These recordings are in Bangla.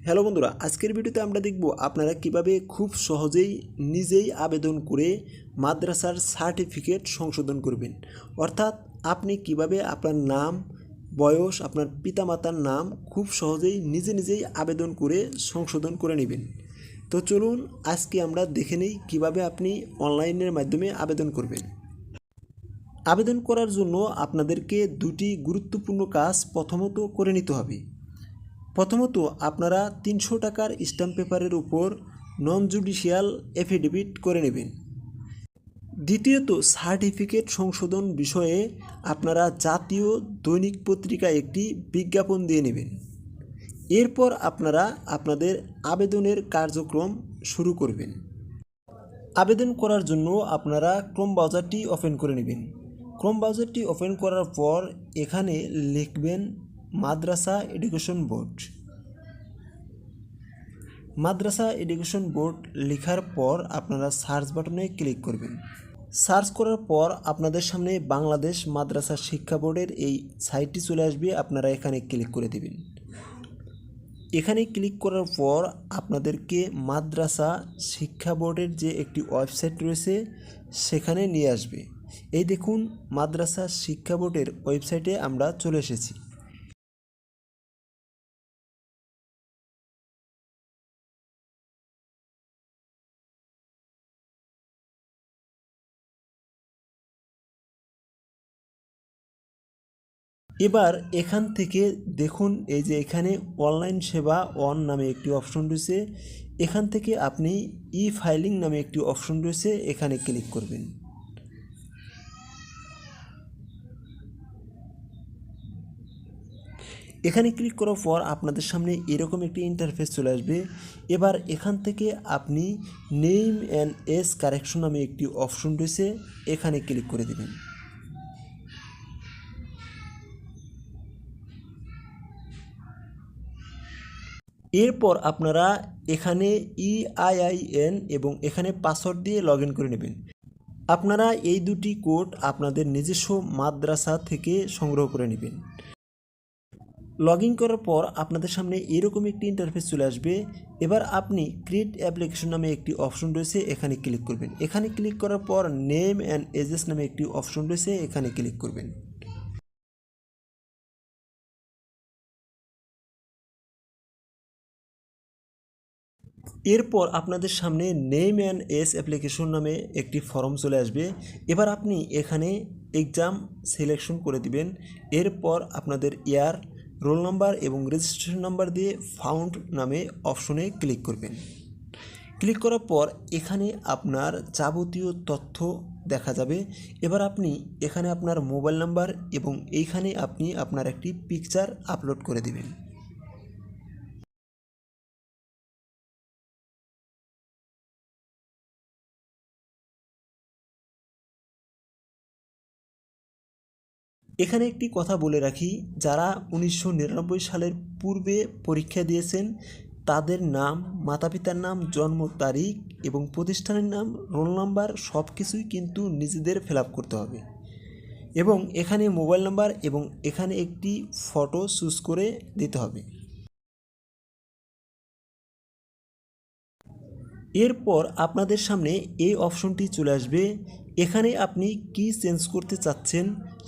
হ্যালো বন্ধুরা, আজকের ভিডিওতে আমরা দেখব আপনারা কীভাবে খুব সহজেই নিজেই আবেদন করে মাদ্রাসার সার্টিফিকেট সংশোধন করবেন। অর্থাৎ আপনি কীভাবে আপনার নাম, বয়স, আপনার পিতামাতার নাম খুব সহজেই নিজে নিজেই আবেদন করে সংশোধন করে নেবেন। তো চলুন আজকে আমরা দেখে নিই কীভাবে আপনি অনলাইনের মাধ্যমে আবেদন করবেন। আবেদন করার জন্য আপনাদেরকে দুটি গুরুত্বপূর্ণ কাজ প্রথমত করে নিতে হবে। প্রথমত, আপনারা তিনশো টাকার স্ট্যাম্প পেপারের উপর নন জুডিশিয়াল এফিডেভিট করে নেবেন। দ্বিতীয়ত, সার্টিফিকেট সংশোধন বিষয়ে আপনারা জাতীয় দৈনিক পত্রিকায় একটি বিজ্ঞাপন দিয়ে নেবেন। এরপর আপনারা আপনাদের আবেদনের কার্যক্রম শুরু করবেন। আবেদন করার জন্য আপনারা ক্রোম ব্রাউজারটি ওপেন করে নেবেন। ক্রোম ব্রাউজারটি ওপেন করার পর এখানে লিখবেন মাদ্রাসা এডুকেশন বোর্ড। মাদ্রাসা এডুকেশন বোর্ড লেখার পর আপনারা সার্চ বাটনে ক্লিক করবেন। সার্চ করার পর আপনাদের সামনে বাংলাদেশ মাদ্রাসা শিক্ষা বোর্ডের এই সাইটটি চলে আসবে, আপনারা এখানে ক্লিক করে দেবেন। এখানে ক্লিক করার পর আপনাদেরকে মাদ্রাসা শিক্ষা বোর্ডের যে একটি ওয়েবসাইট রয়েছে, সেখানে নিয়ে আসবে। এই দেখুন, মাদ্রাসা শিক্ষা বোর্ডের ওয়েবসাইটে আমরা চলে এসেছি। এবার এখান থেকে দেখুন, এই যে এখানে অনলাইন সেবা অন নামে একটি অপশন রয়েছে। এখান থেকে আপনি ই ফাইলিং নামে একটি অপশন রয়েছে, এখানে ক্লিক করবেন। এখানে ক্লিক করার পর আপনাদের সামনে এরকম একটি ইন্টারফেস চলে আসবে। এবার এখান থেকে আপনি নেম অ্যান্ড এস কারেকশন নামে একটি অপশন রয়েছে, এখানে ক্লিক করে দেবেন। এরপর আপনারা এখানে ইআইআইএন এবং এখানে পাসওয়ার্ড দিয়ে লগ করে নেবেন। আপনারা এই দুটি কোড আপনাদের নিজস্ব মাদ্রাসা থেকে সংগ্রহ করে নেবেন। লগ করার পর আপনাদের সামনে এরকম একটি ইন্টারফেস চলে আসবে। এবার আপনি ক্রিয়েট অ্যাপ্লিকেশন নামে একটি অপশন রয়েছে, এখানে ক্লিক করবেন। এখানে ক্লিক করার পর নেম অ্যান্ড এজেস নামে একটি অপশন রয়েছে, এখানে ক্লিক করবেন। এরপর আপনাদের সামনে নেম অ্যান্ড এস অ্যাপ্লিকেশন নামে একটি ফর্ম চলে আসবে। এবার আপনি এখানে এক্সাম সিলেকশন করে দিবেন। এরপর আপনাদের ইয়ার রোল নাম্বার এবং রেজিস্ট্রেশন নাম্বার দিয়ে ফাউন্ড নামে অপশনে ক্লিক করবেন। ক্লিক করার পর এখানে আপনার যাবতীয় তথ্য দেখা যাবে। এবার আপনি এখানে আপনার মোবাইল নাম্বার এবং এইখানে আপনি আপনার একটি পিকচার আপলোড করে দিবেন। এখানে একটি কথা বলে রাখি, যারা উনিশশো নিরানব্বই সালের পূর্বে পরীক্ষা দিয়েছেন, তাদের নাম মাতা পিতার নাম, জন্ম তারিখ এবং প্রতিষ্ঠানের নাম, রোল নাম্বার সব কিছুই কিন্তু নিজেদের ফিল করতে হবে। এবং এখানে মোবাইল নাম্বার এবং এখানে একটি ফটো চুজ করে দিতে হবে। এরপর আপনাদের সামনে এই অপশনটি চলে আসবে এখানে আপনি কি চেঞ্জ করতে চাচ্ছেন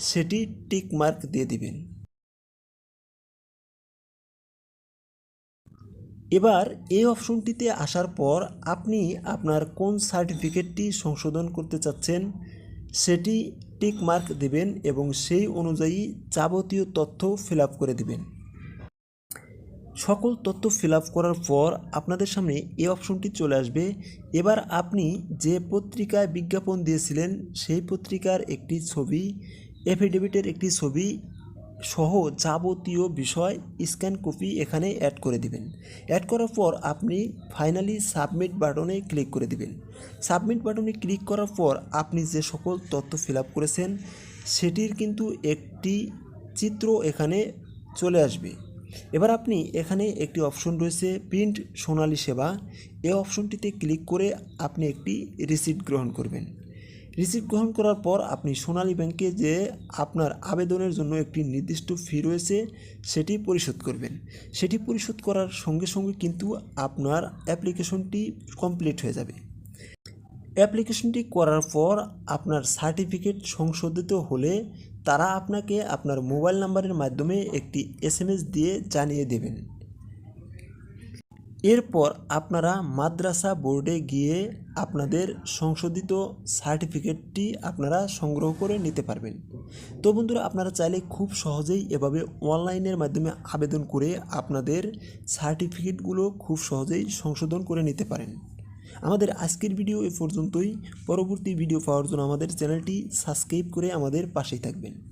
সেটি টিক মার্ক দিয়ে দিবেন। এবার এই অপশনটিতে আসার পর আপনি আপনার কোন সার্টিফিকেটটি সংশোধন করতে চাচ্ছেন সেটি টিক মার্ক দেবেন এবং সেই অনুযায়ী যাবতীয় তথ্য ফিল করে দিবেন। সকল তথ্য ফিল করার পর আপনাদের সামনে এই অপশনটি চলে আসবে। এবার আপনি যে পত্রিকায় বিজ্ঞাপন দিয়েছিলেন, সেই পত্রিকার একটি ছবি এফিডেভিটের একটি ছবি সহ যাবতীয় বিষয় স্ক্যান কপি এখানে অ্যাড করে দিবেন। অ্যাড করার পর আপনি ফাইনালি সাবমিট বাটনে ক্লিক করে দিবেন। সাবমিট বাটনে ক্লিক করার পর আপনি যে সকল তথ্য ফিল করেছেন, সেটির কিন্তু একটি চিত্র এখানে চলে আসবে। এবার আপনি এখানে একটি অপশন রয়েছে প্রিন্ট সোনালী সেবা। এই অপশনটিতে ক্লিক করে আপনি একটি রিসিপ্ট গ্রহণ করবেন। রিসিপ্ট গ্রহণ করার পর আপনি সোনালী ব্যাংকে যে আপনার আবেদনের জন্য একটি নির্দিষ্ট ফি রয়েছে, সেটি পরিশোধ করবেন। সেটি পরিশোধ করার সঙ্গে সঙ্গে কিন্তু আপনার অ্যাপ্লিকেশনটি কমপ্লিট হয়ে যাবে। অ্যাপ্লিকেশনটি করার পর আপনার সার্টিফিকেট সংশোধিত হলে তারা আপনাকে আপনার মোবাইল নাম্বারের মাধ্যমে একটি এসএমএস দিয়ে জানিয়ে দেবেন। এরপর আপনারা মাদ্রাসা বোর্ডে গিয়ে আপনাদের সংশোধিত সার্টিফিকেটটি আপনারা সংগ্রহ করে নিতে পারবেন। তো বন্ধুরা, আপনারা চাইলে খুব সহজেই এভাবে অনলাইনের মাধ্যমে আবেদন করে আপনাদের সার্টিফিকেটগুলো খুব সহজেই সংশোধন করে নিতে পারেন। আমাদের আজকের ভিডিও এ পর্যন্তই। পরবর্তী ভিডিও পাওয়ার জন্য আমাদের চ্যানেলটি সাবস্ক্রাইব করে আমাদের পাশেই থাকবেন।